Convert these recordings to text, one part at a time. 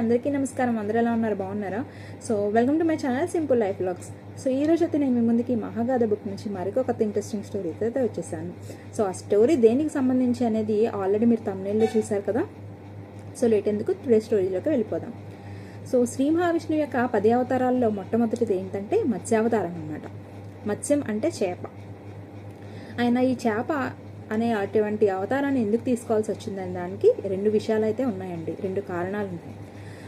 అందరికీ నమస్కారం. అందరూ ఎలా ఉన్నారు? బాగున్నారా? So welcome to my channel simple life blogs so ఈ రోజు అయితే నేను మీ ముందుకి మహాగాథ బుక్ నుంచి మరొక కొత్త ఇంట్రెస్టింగ్ స్టోరీ అయితే వచ్చేసాను. సో ఆ స్టోరీ దేనికి సంబంధించి అనేది ఆల్రెడీ మీరు తమిళలో చూశారు కదా? సో లేట్ ఎందుకు? టుడే స్టోరీలోకి వెళ్ళిపోదాం. సో శ్రీ మహావిష్ణువు యొక్క పది అవతారాల్లో మొట్టమొదటిది ఏంటంటే మత్స్యావతారం అన్నమాట. మత్స్యం అంటే చేప. ఆయన ఈ చేప అనే అటువంటి అవతారాన్ని ఎందుకు తీసుకోవాల్సి వచ్చిందనే దానికి రెండు విషయాలు అయితే ఉన్నాయండి. రెండు కారణాలు ఉన్నాయి.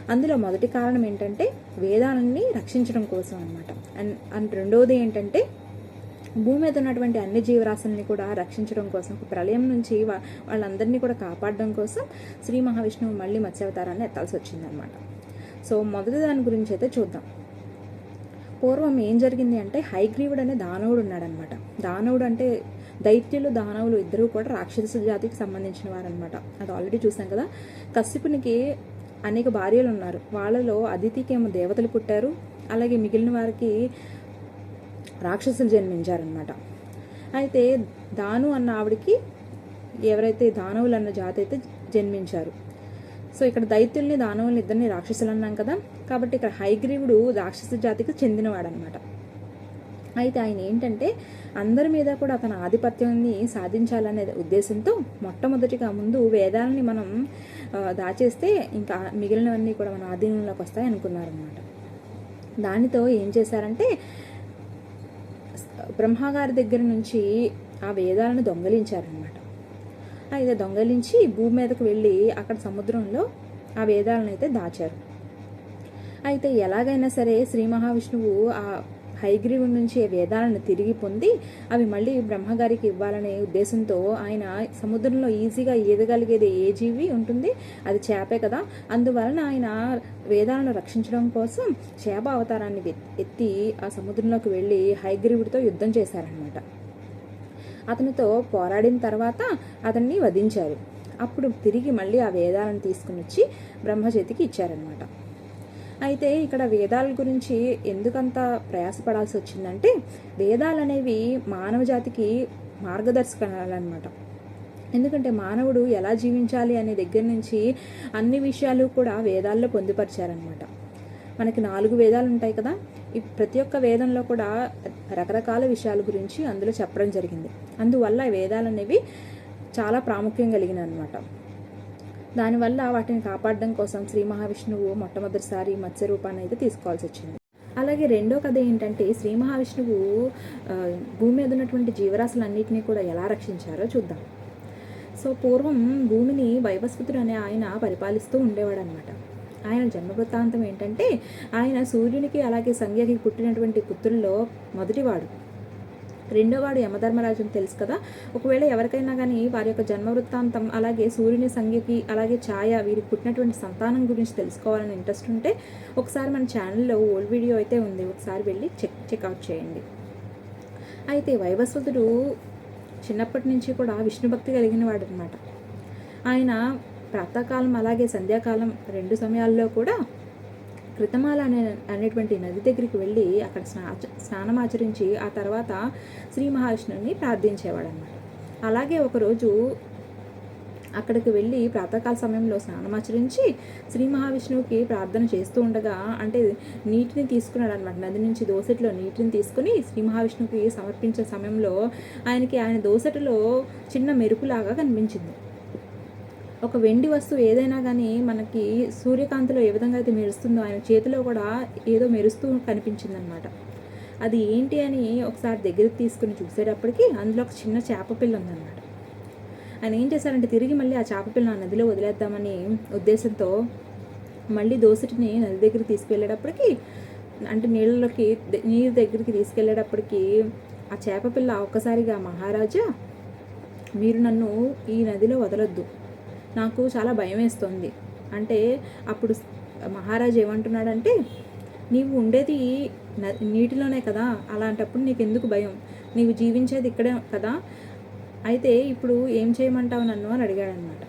అందులో మొదటి కారణం ఏంటంటే వేదాలని రక్షించడం కోసం అనమాట అండ్ అండ్ రెండవది ఏంటంటే భూమి మీద ఉన్నటువంటి అన్ని జీవరాశుల్ని కూడా రక్షించడం కోసం ప్రళయం నుంచి వాళ్ళందరినీ కూడా కాపాడడం కోసం శ్రీ మహావిష్ణువు మళ్ళీ మత్స్యావతారాన్ని ఎత్తాల్సి వచ్చిందనమాట సో మొదటి దాని గురించి అయితే చూద్దాం. పూర్వం ఏం జరిగింది అంటే హైగ్రీవుడు అనే దానవుడు ఉన్నాడనమాట దానవుడు అంటే దైత్యులు దానవులు ఇద్దరూ కూడా రాక్షస జాతికి సంబంధించిన వారనమాట అది ఆల్రెడీ చూసాం కదా. కశ్యపునికి అనేక భార్యలు ఉన్నారు వాళ్ళలో అదితికి ఏమో దేవతలు పుట్టారు. అలాగే మిగిలిన వారికి రాక్షసులు జన్మించారనమాట అయితే దాను అన్న ఆవిడికి ఎవరైతే దానవులు అన్న జాతి అయితే జన్మించారు. సో ఇక్కడ దైత్యుల్ని దానవుల్ని ఇద్దరిని రాక్షసులు అన్నాం కదా. కాబట్టి ఇక్కడ హైగ్రీవుడు రాక్షస జాతికి చెందినవాడనమాట అయితే ఆయన ఏంటంటే అందరి మీద కూడా తన ఆధిపత్యాన్ని సాధించాలనే ఉద్దేశంతో మొట్టమొదటిగా ముందు వేదాలని మనం దాచేస్తే ఇంకా మిగిలినవన్నీ కూడా మన ఆధీనంలోకి వస్తాయి అనుకున్నారనమాట దానితో ఏం చేశారంటే బ్రహ్మగారి దగ్గర నుంచి ఆ వేదాలను దొంగలించారనమాట అయితే దొంగలించి భూమి మీదకు వెళ్ళి అక్కడ సముద్రంలో ఆ వేదాలను అయితే దాచారు. అయితే ఎలాగైనా సరే శ్రీ మహావిష్ణువు ఆ హైగ్రీవుడి నుంచి వేదాలను తిరిగి పొంది అవి మళ్ళీ బ్రహ్మగారికి ఇవ్వాలనే ఉద్దేశంతో ఆయన సముద్రంలో ఈజీగా ఈదగలిగేది ఏ జీవి ఉంటుంది? అది చేపే కదా. అందువలన ఆయన వేదాలను రక్షించడం కోసం చేప అవతారాన్ని ఎత్తి ఆ సముద్రంలోకి వెళ్ళి హైగ్రీవుడితో యుద్ధం చేశారనమాట అతనితో పోరాడిన తర్వాత అతన్ని వధించారు. అప్పుడు తిరిగి మళ్ళీ ఆ వేదాలను తీసుకుని వచ్చి బ్రహ్మ చేతికి ఇచ్చారనమాట అయితే ఇక్కడ వేదాల గురించి ఎందుకంత ప్రయాసపడాల్సి వచ్చిందంటే వేదాలు అనేవి మానవ జాతికి మార్గదర్శకాలన్నమాట. ఎందుకంటే మానవుడు ఎలా జీవించాలి అనే దగ్గర నుంచి అన్ని విషయాలు కూడా వేదాల్లో పొందుపరిచారనమాట మనకి నాలుగు వేదాలు ఉంటాయి కదా ఈ ప్రతి ఒక్క వేదంలో కూడా రకరకాల విషయాల గురించి అందులో చెప్పడం జరిగింది. అందువల్ల వేదాలు అనేవి చాలా ప్రాముఖ్యం కలిగిన అనమాట దానివల్ల వాటిని కాపాడడం కోసం శ్రీ మహావిష్ణువు మొట్టమొదటిసారి మత్స్య రూపాన్ని అయితే తీసుకోవాల్సి వచ్చింది. అలాగే రెండో కథ ఏంటంటే శ్రీ మహావిష్ణువు భూమి మీద ఉన్నటువంటి జీవరాశులన్నింటినీ కూడా ఎలా రక్షించారో చూద్దాం. సో పూర్వం భూమిని వైవస్వతుడు అనే ఆయన పరిపాలిస్తూ ఉండేవాడు అనమాట ఆయన జన్మ వృత్తాంతం ఏంటంటే ఆయన సూర్యునికి అలాగే సంధ్యకి పుట్టినటువంటి పుత్రుల్లో మొదటివాడు. రెండోవాడు యమధర్మరాజు అని తెలుసు కదా. ఒకవేళ ఎవరికైనా కానీ వారి యొక్క జన్మ వృత్తాంతం అలాగే సూర్యుని సంఖ్యకి అలాగే ఛాయ వీరికి పుట్టినటువంటి సంతానం గురించి తెలుసుకోవాలని ఇంట్రెస్ట్ ఉంటే ఒకసారి మన ఛానల్లో ఓల్డ్ వీడియో అయితే ఉంది. ఒకసారి వెళ్ళి చెక్ చెక్అవుట్ చేయండి. అయితే వైవస్వతుడు చిన్నప్పటి నుంచి కూడా విష్ణుభక్తి కలిగిన వాడు అనమాట ఆయన ప్రాతకాలం అలాగే సంధ్యాకాలం రెండు సమయాల్లో కూడా కృతమాల అనే అనేటువంటి నది దగ్గరికి వెళ్ళి అక్కడ స్నా స్నానం ఆచరించి ఆ తర్వాత శ్రీ మహావిష్ణువుని ప్రార్థించేవాడు అనమాట అలాగే ఒకరోజు అక్కడికి వెళ్ళి ప్రాతకాల సమయంలో స్నానమాచరించి శ్రీ మహావిష్ణువుకి ప్రార్థన చేస్తూ ఉండగా అంటే నీటిని తీసుకున్నాడు అనమాట నది నుంచి దోసెట్లో నీటిని తీసుకుని శ్రీ మహావిష్ణువుకి సమర్పించే సమయంలో ఆయనకి ఆయన దోసెటలో చిన్న మెరుపులాగా కనిపించింది. ఒక వెండి వస్తువు ఏదైనా కానీ మనకి సూర్యకాంతిలో ఏ విధంగా అయితే మెరుస్తుందో ఆయన చేతిలో కూడా ఏదో మెరుస్తూ కనిపించిందనమాట. అది ఏంటి అని ఒకసారి దగ్గరికి తీసుకుని చూసేటప్పటికి అందులో ఒక చిన్న చేప పిల్ల ఉందన్నమాట ఆయన ఏం చేశారంటే తిరిగి మళ్ళీ ఆ చేప పిల్ల ఆ నదిలో వదిలేద్దామని ఉద్దేశంతో మళ్ళీ దోసటిని నది దగ్గరికి తీసుకెళ్ళేటప్పటికి అంటే నీళ్ళలోకి నీరు దగ్గరికి తీసుకెళ్ళేటప్పటికి ఆ చేప పిల్ల ఒక్కసారిగా మహారాజా మీరు నన్ను ఈ నదిలో వదలొద్దు. నాకు చాలా భయం వేస్తుంది అంటే అప్పుడు మహారాజు ఏమంటున్నాడంటే నీవు ఉండేది నీటిలోనే కదా అలాంటప్పుడు నీకు ఎందుకు భయం? నీవు జీవించేది ఇక్కడే కదా అయితే ఇప్పుడు ఏం చేయమంటావు నన్ను? అని అడిగాడనమాట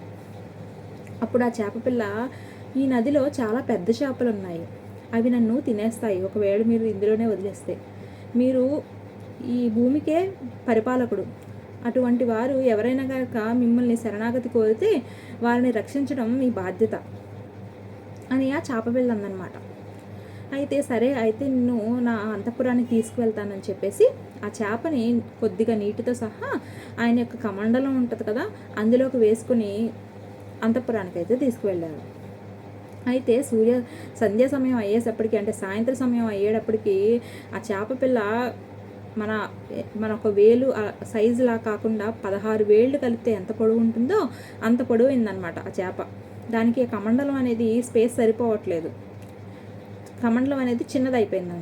అప్పుడు ఆ చేప పిల్ల ఈ నదిలో చాలా పెద్ద చేపలు ఉన్నాయి అవి నన్ను తినేస్తాయి. ఒకవేళ మీరు ఇందులోనే వదిలేస్తే. మీరు ఈ భూమికే పరిపాలకుడు. అటువంటి వారు ఎవరైనా కనుక మిమ్మల్ని శరణాగతి కోరితే వారిని రక్షించడం మీ బాధ్యత అని ఆ చేప పిల్ల అయితే సరే అయితే నిన్ను నా అంతఃపురానికి తీసుకువెళ్తానని చెప్పేసి ఆ చేపని కొద్దిగా నీటితో సహా ఆయన యొక్క కమండలం ఉంటుంది కదా అందులోకి వేసుకుని అంతఃపురానికి అయితే తీసుకువెళ్ళారు. అయితే సూర్య సంధ్యా సమయం అయ్యేసప్పటికి అంటే సాయంత్రం సమయం అయ్యేటప్పటికి ఆ చేప పిల్ల మన మన ఒక వేలు సైజులా కాకుండా పదహారు వేళ్ళు కలిపితే ఎంత పొడవు ఉంటుందో అంత పొడవైందనమాట ఆ చేప. దానికి కమండలం అనేది స్పేస్ సరిపోవట్లేదు. కమండలం అనేది చిన్నదైపోయింది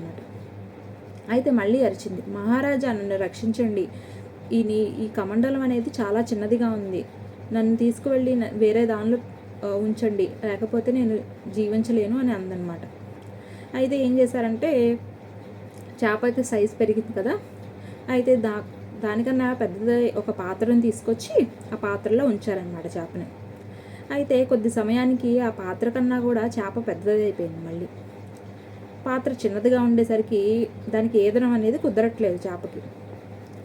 అయితే మళ్ళీ అరిచింది. మహారాజా నన్ను రక్షించండి. ఈ నీ ఈ కమండలం అనేది చాలా చిన్నదిగా ఉంది. నన్ను తీసుకువెళ్ళి వేరే దానిలో ఉంచండి. లేకపోతే నేను జీవించలేను అని అందనమాట అయితే ఏం చేశారంటే చేప అయితే సైజ్ పెరిగింది కదా. అయితే దా దానికన్నా పెద్దది ఒక పాత్రను తీసుకొచ్చి ఆ పాత్రలో ఉంచారనమాట చేపని. అయితే కొద్ది సమయానికి ఆ పాత్ర కన్నా కూడా చేప పెద్దది అయిపోయింది మళ్ళీ. పాత్ర చిన్నదిగా ఉండేసరికి దానికి ఏదనం అనేది కుదరట్లేదు చేపకి.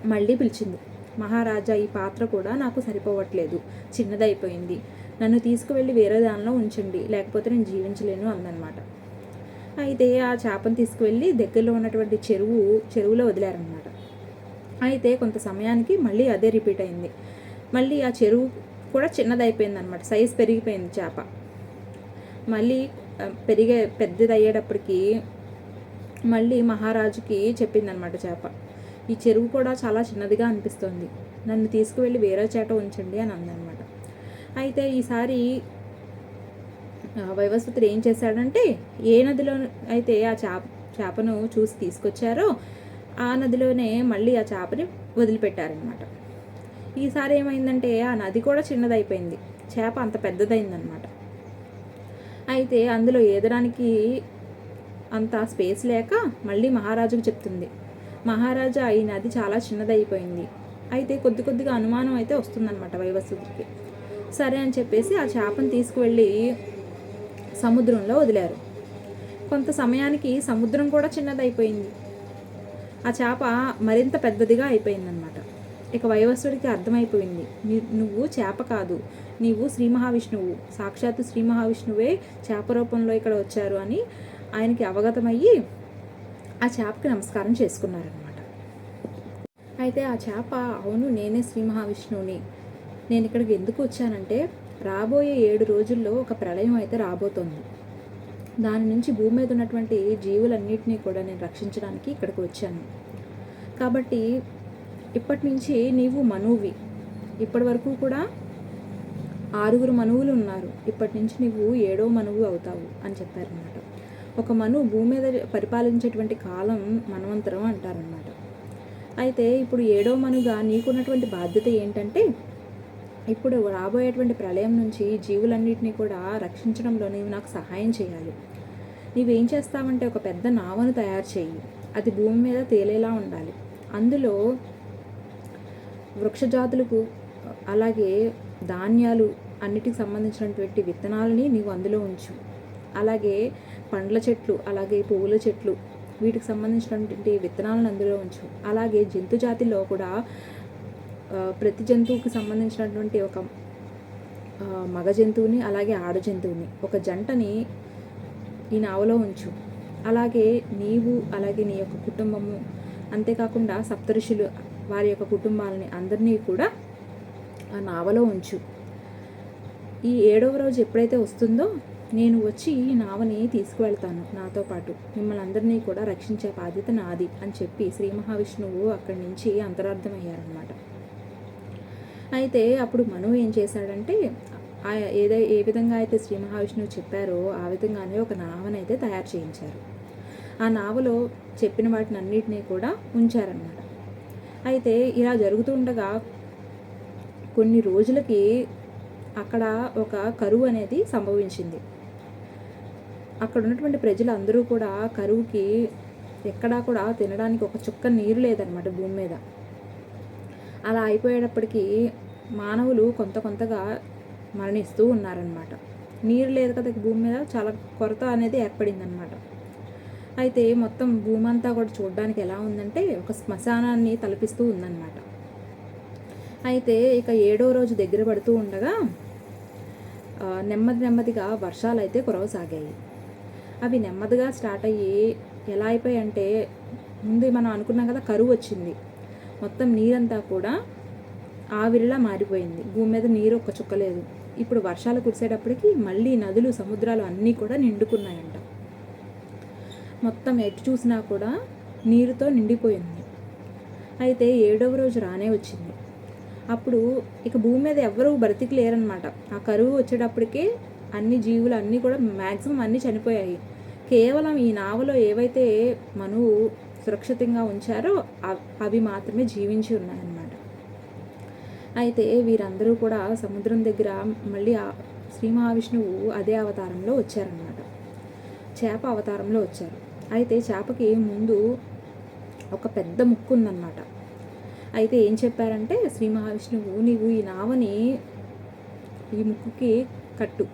మళ్ళీ పిలిచింది మహారాజా ఈ పాత్ర కూడా నాకు సరిపోవట్లేదు. చిన్నదైపోయింది. నన్ను తీసుకువెళ్ళి వేరే దానిలో ఉంచండి. లేకపోతే నేను జీవించలేను అందనమాట అయితే ఆ చేపను తీసుకువెళ్ళి దగ్గరలో ఉన్నటువంటి చెరువు చెరువులో వదిలారనమాట అయితే కొంత సమయానికి మళ్ళీ అదే రిపీట్ అయింది. మళ్ళీ ఆ చెరువు కూడా చిన్నదైపోయింది అనమాట సైజ్ పెరిగిపోయింది చేప. మళ్ళీ పెరిగే పెద్దది అయ్యేటప్పటికి మళ్ళీ మహారాజుకి చెప్పిందనమాట చేప. ఈ చెరువు కూడా చాలా చిన్నదిగా అనిపిస్తుంది. నన్ను తీసుకువెళ్ళి వేరే చేట ఉంచండి అని అందనమాట అయితే ఈసారి వైవస్వతుడు ఏం చేశాడంటే ఏ నదిలో అయితే ఆ చేప చేపను చూసి తీసుకొచ్చారో ఆ నదిలోనే మళ్ళీ ఆ చేపని వదిలిపెట్టారనమాట ఈసారి ఏమైందంటే ఆ నది కూడా చిన్నదైపోయింది. చేప అంత పెద్దదైందనమాట అయితే అందులో ఏదడానికి అంత స్పేస్ లేక మళ్ళీ మహారాజుకు చెప్తుంది. మహారాజా ఈ నది చాలా చిన్నదైపోయింది. అయితే కొద్ది కొద్దిగా అనుమానం అయితే వస్తుందన్నమాట వైవస్వతుడికి. సరే అని చెప్పేసి ఆ చేపను తీసుకువెళ్ళి సముద్రంలో వదిలారు. కొంత సమయానికి సముద్రం కూడా చిన్నదైపోయింది. ఆ చేప మరింత పెద్దదిగా అయిపోయిందనమాట ఇక వైవస్సుడికి అర్థమైపోయింది. నువ్వు చేప కాదు. నీవు శ్రీ మహావిష్ణువు. సాక్షాత్తు శ్రీ మహావిష్ణువే చేప రూపంలో ఇక్కడ వచ్చారు అని ఆయనకి అవగతమయ్యి ఆ చేపకి నమస్కారం చేసుకున్నారనమాట అయితే ఆ చేప అవును నేనే శ్రీ మహావిష్ణువుని. నేను ఇక్కడికి ఎందుకు వచ్చానంటే రాబోయే ఏడు రోజుల్లో ఒక ప్రళయం అయితే రాబోతోంది. దాని నుంచి భూమి మీద ఉన్నటువంటి జీవులన్నింటినీ కూడా నేను రక్షించడానికి ఇక్కడికి వచ్చాను. కాబట్టి ఇప్పటి నుంచి నీవు మనువి. ఇప్పటి వరకు కూడా ఆరుగురు మనువులు ఉన్నారు. ఇప్పటి నుంచి నువ్వు ఏడో మనువు అవుతావు అని చెప్పారనమాట ఒక మనువు భూమి మీద పరిపాలించేటువంటి కాలం మనవంతరం అంటారనమాట అయితే ఇప్పుడు ఏడో మనుగా నీకున్నటువంటి బాధ్యత ఏంటంటే ఇప్పుడు రాబోయేటువంటి ప్రళయం నుంచి జీవులన్నింటినీ కూడా రక్షించడంలో నీవు నాకు సహాయం చేయాలి. నీవేం చేస్తావంటే ఒక పెద్ద నావను తయారు చేయి. అది భూమి మీద తేలేలా ఉండాలి. అందులో వృక్షజాతులకు అలాగే ధాన్యాలు అన్నిటికి సంబంధించినటువంటి విత్తనాలని నీవు అందులో ఉంచు. అలాగే పండ్ల చెట్లు అలాగే పువ్వుల చెట్లు వీటికి సంబంధించినటువంటి విత్తనాలను అందులో ఉంచు. అలాగే జంతు జాతిలో కూడా ప్రతి జంతువుకి సంబంధించినటువంటి ఒక మగ జంతువుని అలాగే ఆడ జంతువుని ఒక జంటని ఈ నావలో ఉంచు. అలాగే నీవు అలాగే నీ యొక్క కుటుంబము అంతేకాకుండా సప్తఋషులు వారి యొక్క కుటుంబాలని అందరినీ కూడా ఆ నావలో ఉంచు. ఈ ఏడవ రోజు ఎప్పుడైతే వస్తుందో నేను వచ్చి ఈ నావని తీసుకువెళ్తాను నాతో పాటు. మిమ్మల్ని అందరినీ కూడా రక్షించే బాధ్యత నాది అని చెప్పి శ్రీ మహావిష్ణువు అక్కడి నుంచి అంతరార్థమయ్యారనమాట అయితే అప్పుడు మను ఏం చేశాడంటే ఏదై ఏ విధంగా అయితే శ్రీ మహావిష్ణువు చెప్పారో ఆ విధంగానే ఒక నావనైతే తయారు చేయించారు. ఆ నావలో చెప్పిన వాటిని అన్నిటినీ కూడా ఉంచారనమాట అయితే ఇలా జరుగుతుండగా కొన్ని రోజులకి అక్కడ ఒక కరువు అనేది సంభవించింది. అక్కడ ఉన్నటువంటి ప్రజలు అందరూ కూడా కరువుకి ఎక్కడా కూడా తినడానికి ఒక చుక్క నీరు లేదనమాట భూమి మీద. అలా అయిపోయేటప్పటికీ మానవులు కొంత కొంతగా మరణిస్తూ ఉన్నారనమాట నీరు లేదు కదా భూమి మీద చాలా కొరత అనేది ఏర్పడిందనమాట అయితే మొత్తం భూమి అంతా కూడా చూడడానికి ఎలా ఉందంటే ఒక శ్మశానాన్ని తలపిస్తూ ఉందన్నమాట. అయితే ఇక ఏడో రోజు దగ్గర పడుతూ ఉండగా నెమ్మది నెమ్మదిగా వర్షాలు అయితే కురవసాగాయి. అవి నెమ్మదిగా స్టార్ట్ అయ్యి ఎలా అయిపోయాయి అంటే ముందు మనం అనుకున్నాం కదా కరువు వచ్చింది. మొత్తం నీరంతా కూడా ఆవిరిలా మారిపోయింది. భూమి మీద నీరు ఒక్క చుక్క లేదు. ఇప్పుడు వర్షాలు కురిసేటప్పటికి మళ్ళీ నదులు సముద్రాలు అన్నీ కూడా నిండుకున్నాయంట. మొత్తం ఎటు చూసినా కూడా నీరుతో నిండిపోయింది. అయితే ఏడవ రోజు రానే వచ్చింది. అప్పుడు ఇక భూమి మీద ఎవరూ బ్రతికి లేరనమాట ఆ కరువు వచ్చేటప్పటికే అన్ని జీవులు అన్నీ కూడా మ్యాక్సిమం అన్నీ చనిపోయాయి. కేవలం ఈ నావలో ఏవైతే మనువు సురక్షితంగా ఉంచారో అవి మాత్రమే జీవించి ఉన్నాయన్నమాట. అయితే వీరందరూ కూడా సముద్రం దగ్గర మళ్ళీ శ్రీ మహావిష్ణువు అదే అవతారంలో వచ్చారనమాట చేప అవతారంలో వచ్చారు. అయితే చేపకి ముందు ఒక పెద్ద ముక్కు ఉందన్నమాట. అయితే ఏం చెప్పారంటే శ్రీ మహావిష్ణువు నీవు ఈ నావని ఈ ముక్కుకి కట్టు.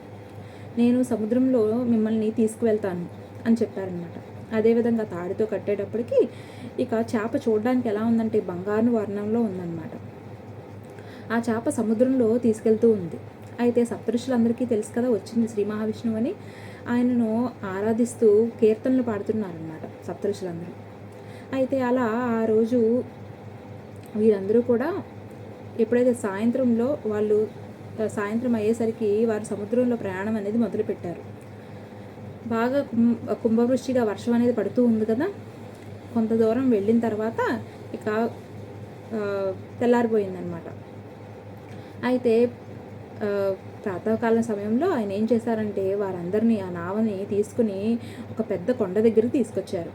నేను సముద్రంలో మిమ్మల్ని తీసుకువెళ్తాను అని చెప్పారనమాట అదేవిధంగా తాడితో కట్టేటప్పటికి ఇక చేప చూడడానికి ఎలా ఉందంటే బంగారు వర్ణంలో ఉందన్నమాట. ఆ చేప సముద్రంలో తీసుకెళ్తూ ఉంది. అయితే సప్తఋషులందరికీ తెలుసు కదా వచ్చింది శ్రీ మహావిష్ణువు అని. ఆయనను ఆరాధిస్తూ కీర్తనలు పాడుతున్నారనమాట సప్తఋషులందరూ. అయితే అలా ఆ రోజు వీరందరూ కూడా ఎప్పుడైతే సాయంత్రంలో వాళ్ళు సాయంత్రం అయ్యేసరికి వారు సముద్రంలో ప్రయాణం అనేది మొదలుపెట్టారు. బాగా కుంభ కుంభవృష్టిగా వర్షం అనేది పడుతూ ఉంది కదా. కొంత దూరం వెళ్ళిన తర్వాత ఇక తెల్లారిపోయిందనమాట అయితే ప్రాతకాలం సమయంలో ఆయన ఏం చేశారంటే వారందరినీ ఆ నావని తీసుకుని ఒక పెద్ద కొండ దగ్గరికి తీసుకొచ్చారు.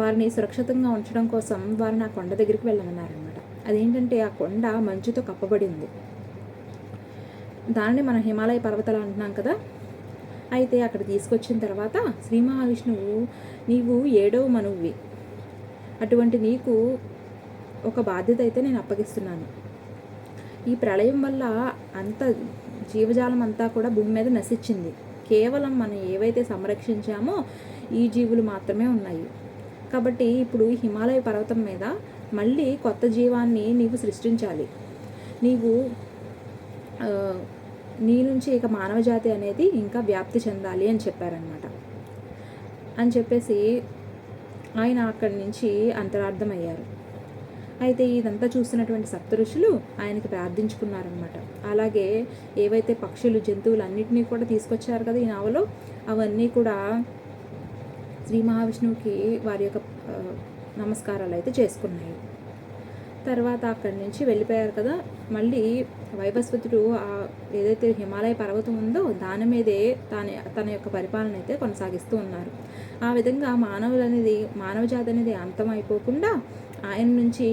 వారిని సురక్షితంగా ఉంచడం కోసం వారిని ఆ కొండ దగ్గరికి వెళ్ళమన్నారనమాట అదేంటంటే ఆ కొండ మంచుతో కప్పబడింది. దానిని మనం హిమాలయ పర్వతాలు అంటున్నాం కదా. అయితే అక్కడ తీసుకొచ్చిన తర్వాత శ్రీ మహావిష్ణువు నీవు ఏడవ మనువ్వి. అటువంటి నీకు ఒక బాధ్యత అయితే నేను అప్పగిస్తున్నాను. ఈ ప్రళయం వల్ల అంత జీవజాలం అంతా కూడా భూమి మీద నశించింది. కేవలం మనం ఏవైతే సంరక్షించామో ఈ జీవులు మాత్రమే ఉన్నాయి. కాబట్టి ఇప్పుడు హిమాలయ పర్వతం మీద మళ్ళీ కొత్త జీవాన్ని నీవు సృష్టించాలి. నీవు నీ నుంచి ఇక మానవ జాతి అనేది ఇంకా వ్యాప్తి చెందాలి అని చెప్పారనమాట అని చెప్పేసి ఆయన అక్కడి నుంచి అంతరార్థమయ్యారు. అయితే ఇదంతా చూస్తున్నటువంటి సప్తఋషులు ఆయనకి ప్రార్థించుకున్నారనమాట అలాగే ఏవైతే పక్షులు జంతువులు అన్నిటినీ కూడా తీసుకొచ్చారు కదా ఈ నావలో అవన్నీ కూడా శ్రీ మహావిష్ణువుకి వారి యొక్క నమస్కారాలు అయితే చేసుకున్నాయి. తర్వాత అక్కడి నుంచి వెళ్ళిపోయారు కదా మళ్ళీ వైవస్వతుడు ఆ ఏదైతే హిమాలయ పర్వతం ఉందో దాని మీదే తన తన యొక్క పరిపాలన అయితే కొనసాగిస్తూ ఉన్నారు. ఆ విధంగా మానవులు అనేది మానవజాతి అనేది అంతం అయిపోకుండా ఆయన నుంచి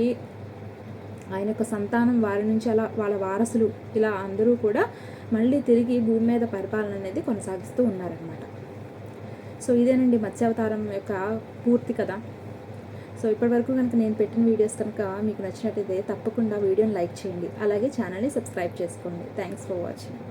ఆయన యొక్క సంతానం వారి నుంచి అలా వాళ్ళ వారసులు ఇలా అందరూ కూడా మళ్ళీ తిరిగి భూమి మీద పరిపాలన అనేది కొనసాగిస్తూ ఉన్నారనమాట సో ఇదేనండి మత్స్యావతారం యొక్క పూర్తి కథ. సో ఇప్పటివరకు కనుక నేను పెట్టిన వీడియోస్ కనుక మీకు నచ్చినట్టయితే తప్పకుండా వీడియోని లైక్ చేయండి. అలాగే ఛానల్ని సబ్స్క్రైబ్ చేసుకోండి. Thanks for watching